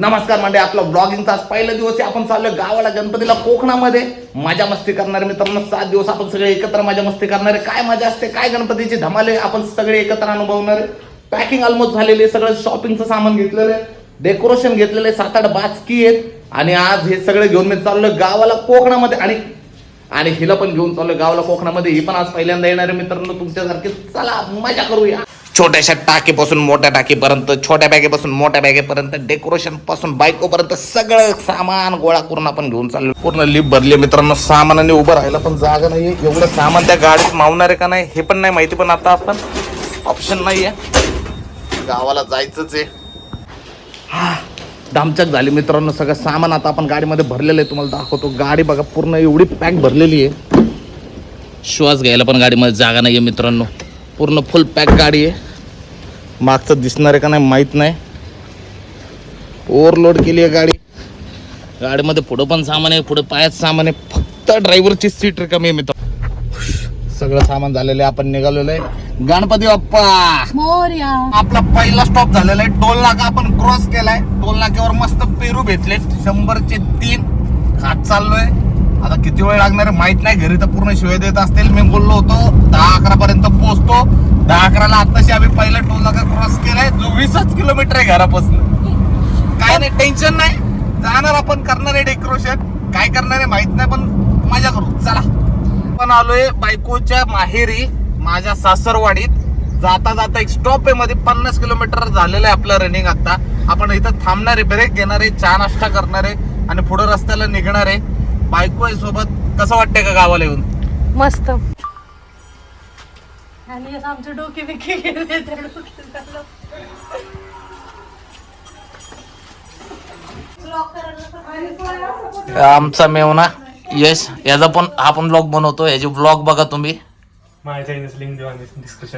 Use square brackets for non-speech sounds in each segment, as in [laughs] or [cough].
नमस्कार म्हणजे आपला ब्लॉगिंगचा आज पहिला दिवस आहे. आपण चाललोय गावाला गणपतीला कोकणामध्ये. मजा मस्ती करणारे मित्रांनो सात दिवस आपण सगळे एकत्र मजा मस्ती करणारे. काय मजा असते? काय गणपतीची धमाले आपण सगळे एकत्र अनुभवणारे. पॅकिंग ऑलमोस्ट झालेली आहे. सगळं शॉपिंगचं सामान घेतलेलं आहे. डेकोरेशन घेतलेलं आहे. सात आठ बाचकी आहेत. आणि आज हे सगळे घेऊन मी चाललोय गावाला कोकणामध्ये. आणि आणि हिला पण घेऊन चाललोय गावाला कोकणामध्ये. ही पण आज पहिल्यांदा येणारे मित्रांनो तुमच्यासारखे. चला मजा करूया. छोट्याशा टाकीपासून मोठ्या टाकीपर्यंत छोट्या बॅगेपासून मोठ्या बॅगेपर्यंत डेकोरेशनपासून बायकोपर्यंत सगळं सामान गोळा करून आपण घेऊन चाललो पूर्ण लिफ्ट भरली मित्रांनो सामानाने उभं राहिलं पण जागा नाहीये. एवढं सामान त्या गाडीत मावणार आहे का नाही हे पण नाही माहिती पण आता आपण ऑप्शन नाहीये. गावाला जायचंच आहे. हा दामचक झाली मित्रांनो सगळं सामान आता आपण गाडीमध्ये भरलेलं आहे. तुम्हाला दाखवतो गाडी बघा पूर्ण एवढी पॅक भरलेली आहे. श्वास घ्यायला पण गाडीमध्ये जागा नाही आहे मित्रांनो. पूर्ण फुल पॅक गाडी आहे. मागचं दिसणार आहे का नाही माहीत नाही. ओव्हरलोड केली आहे गाडी. गाडीमध्ये पुढं पण सामान आहे पुढं पायात सामान आहे. फक्त ड्रायव्हरची सीट रिकामी आहे मित्र सगळं सामान झालेलं आहे आपण निघालेलो आहे. गणपती बाप्पा! मोर्या. आपला पहिला स्टॉप झालेला आहे. टोल नाका आपण क्रॉस केलाय. टोल नाक्यावर मस्त पेरू भेटलेत. शंभरचे तीन. खात चाललोय. आता किती वेळ लागणार आहे माहीत नाही. घरी तर पूर्ण शिवाय देत असतील. मी बोललो होतो दहा अकरा पर्यंत पोहोचतो. दहा अकराला आताशी आम्ही पहिला टोल नाका क्रॉस केलाय. जो वीसच किलोमीटर आहे घरापासून. काय नाही टेन्शन नाही. जाणार आपण करणार आहे डेकोरेशन. काय करणार आहे माहीत नाही पण मजा करू. चला. पण आलोय बायकोच्या माहेरी माझ्या सासरवाडीत. जाता जाता एक स्टॉप आहे मध्ये पन्नास किलोमीटर झालेलं आहे आपलं रनिंग आता. आपण इथं थांबणार आहे ब्रेक घेणार आहे चहा नाश्ता करणार आहे आणि पुढे रस्त्याला निघणार आहे. बायको आहे सोबत कसं वाटतंय का गावाला येऊन? मस्त. आणि आमचे डोके बिके गेले त्या. आमचा मेवना यश याचा पण हा पण ब्लॉग बनवतो याची ब्लॉग बघा तुम्ही. माझ्या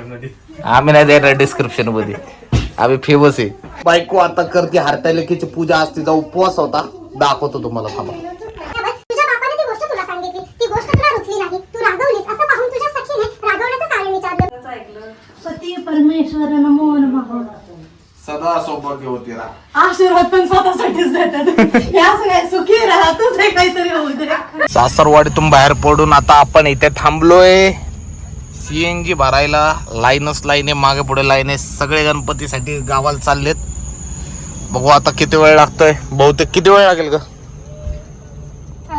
मध्ये. आम्ही नाही देणार डिस्क्रिप्शनमध्ये. आम्ही फेमस आहे. बायको आता करते हरतालिकेची पूजा आज तिचा उपवास होता. दाखवतो तुम्हाला थांबा. पती परमेश्वर नमो नमः. सदा सौभाग्य होती रा आशीर्वाद पण स्वतःसाठीच देतात. या सगळ्या सुखी राहा तुझे काहीतरी होऊ दे. सासरवाडीतून बाहेर पडून आता आपण इथे थांबलोय. सीएनजी भरायला लाईनच लाईन आहे मागे पुढे लाईन आहे सगळे गणपतीसाठी गावाला चाललेत. बघू आता किती वेळ लागतोय. बहुतेक किती वेळ लागेल का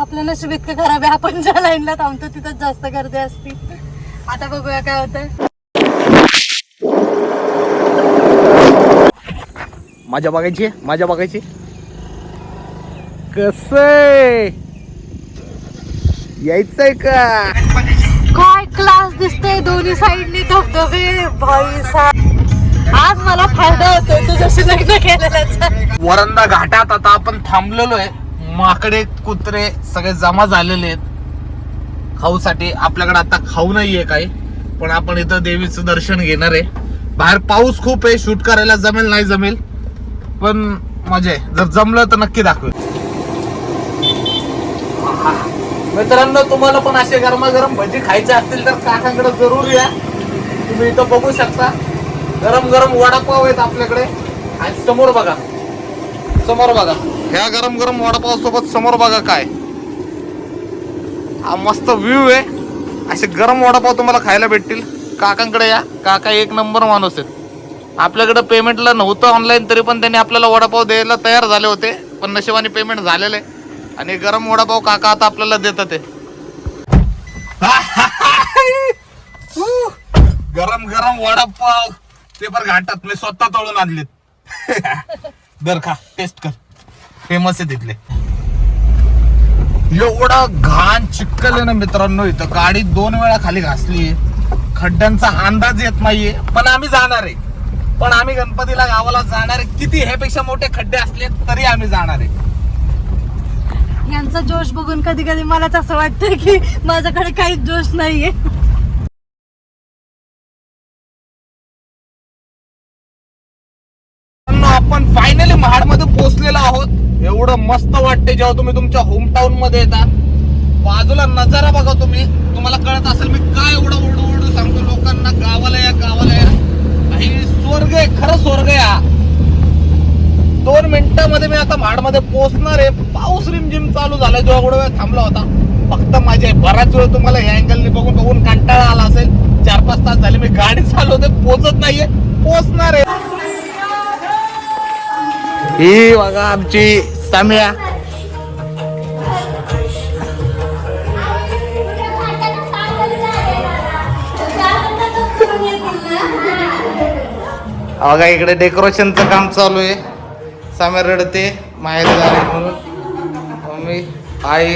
आपलं नशीब इतकं खराब आहे. आपण ज्या लाईनला थांबतो तिथं जास्त गर्दी असती. आता बघूया काय होतंय. माझ्या बघायची माझ्या बघायची कस यायचंय का? काय क्लास दिसते दोन्ही साईडनी धबधबे? भाई आज मला फायदा होतोय तुझ्याशी लग्न केलेल्याचा. वरंदा घाटात आता आपण थांबलेलो आहे. माकडे कुत्रे सगळे जमा झालेले आहेत. खाऊसाठी आपल्याकडे आता खाऊ नाहीये काही पण आपण इथं देवीचं दर्शन घेणार आहे. बाहेर पाऊस खूप आहे शूट करायला जमेल नाही जमेल? पण मजा आहे. जर जमलं तर नक्की दाखव. मित्रांनो तुम्हाला पण असे गरमागरम भजी खायचे असतील तर काकांकडे जरूर या. तुम्ही इथं बघू शकता. गरम गरम वडापाव आहेत आपल्याकडे. आणि समोर बघा. समोर बघा. ह्या गरम गरम वडापाव सोबत समोर बघा काय. हा मस्त व्ह्यू आहे. असे गरम वडापाव तुम्हाला खायला भेटतील. काकांकडे या. काका एक नंबर माणूस आहेत. आपल्याकडे पेमेंटला नव्हतं ऑनलाईन तरी पण त्यांनी आपल्याला वडापाव द्यायला तयार झाले होते. पण नशिबाने पेमेंट झालेलं. आहे आणि गरम वडापाव काका आता आपल्याला देतात ते. [laughs] गरम गरम वडापाव. ते पण घाटात मी स्वतः तळून आणलेत. [laughs] दर खा टेस्ट कर. फेमस आहे तिथले एवढा घाण चिक्कल आहे ना मित्रांनो इथं. गाडी दोन वेळा खाली घासली खड्ड्यांचा अंदाज येत नाहीये. पण आम्ही जाणार आहे. पण आम्ही गणपतीला गावाला जाणार आहे. किती ह्यापेक्षा मोठे खड्डे असले तरी आम्ही जाणार आहे. यांचा जोश बघून कधी कधी मलाच असं वाटतं की माझ्याकडे काहीच जोश नाहीये. आपण फायनली महाडमध्ये पोहोचलेलो आहोत. एवढं मस्त वाटते जेव्हा तुम्ही तुमच्या होम टाउनमध्ये येता. बाजूला नजारा बघा तुम्ही. तुम्हाला कळत असेल मी काय एवढं ओरडू ओरडू सांगतो. लोकांना गावाला या गावाला या. काही स्वर्ग आहे खरं स्वर्ग आहे हा. दोन मिनिटामध्ये मी आता म्हाडमध्ये पोहोचणार आहे. पाऊस रिमझिम चालू झाला जो एवढा वेळ थांबला होता फक्त माझे बराच वेळ तुम्हाला या अँगलने बघून बघून कंटाळा आला असेल. चार पाच तास झाले मी गाडी चालवते पोहोचत नाहीये. पोहोचणार आहे. ही बघा आमची साम्या. बघा इकडे डेकोरेशनचं काम चालू आहे. साम्या रडते माहेर झाले म्हणून. मम्मी आई.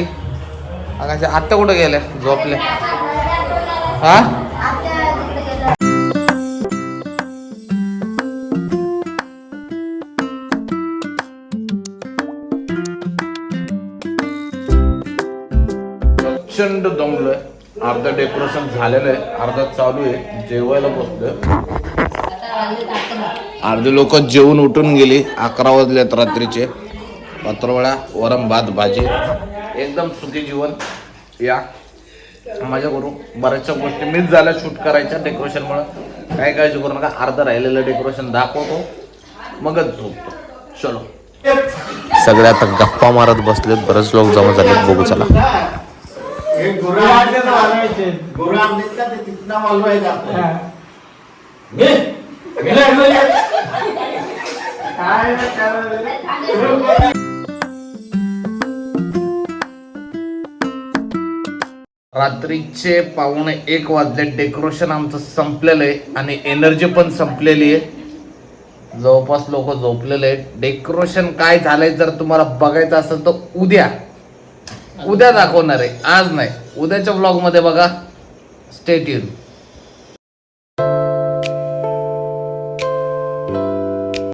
अगाच्या आत्ता कुठं गेल्या? झोपल्या. हा? प्रचंड दमलोय. अर्धा डेकोरेशन झालेलं आहे. अर्धा चालू आहे. जेवायला बसलोय. अर्धे लोक जेवून उठून गेली अकरा वाजलेत रात्रीचे. पत्रवळा वरम भात भाजी. एकदम सुखी जीवन. या. माझ्या करू बऱ्याचशा गोष्टी मिस झाल्या शूट करायच्या डेकोरेशनमुळे काय काळजी करू नका अर्ध राहिलेलं डेकोरेशन दाखवतो. मगच झोपतो. चलो. सगळे आता गप्पा मारत बसलेत बरेच लोक जमा झालेत बघू चला. रात्रीचे पावणे एक वाजले डेकोरेशन आमचं संपलेलं आहे आणि एनर्जी पण संपलेली आहे. जवळपास लोक झोपलेले आहेत. डेकोरेशन काय झालंय जर तुम्हाला बघायचं असेल तर उद्या उद्या दाखवणार आहे. आज नाही. उद्याच्या ब्लॉगमध्ये बघा. स्टेट येऊन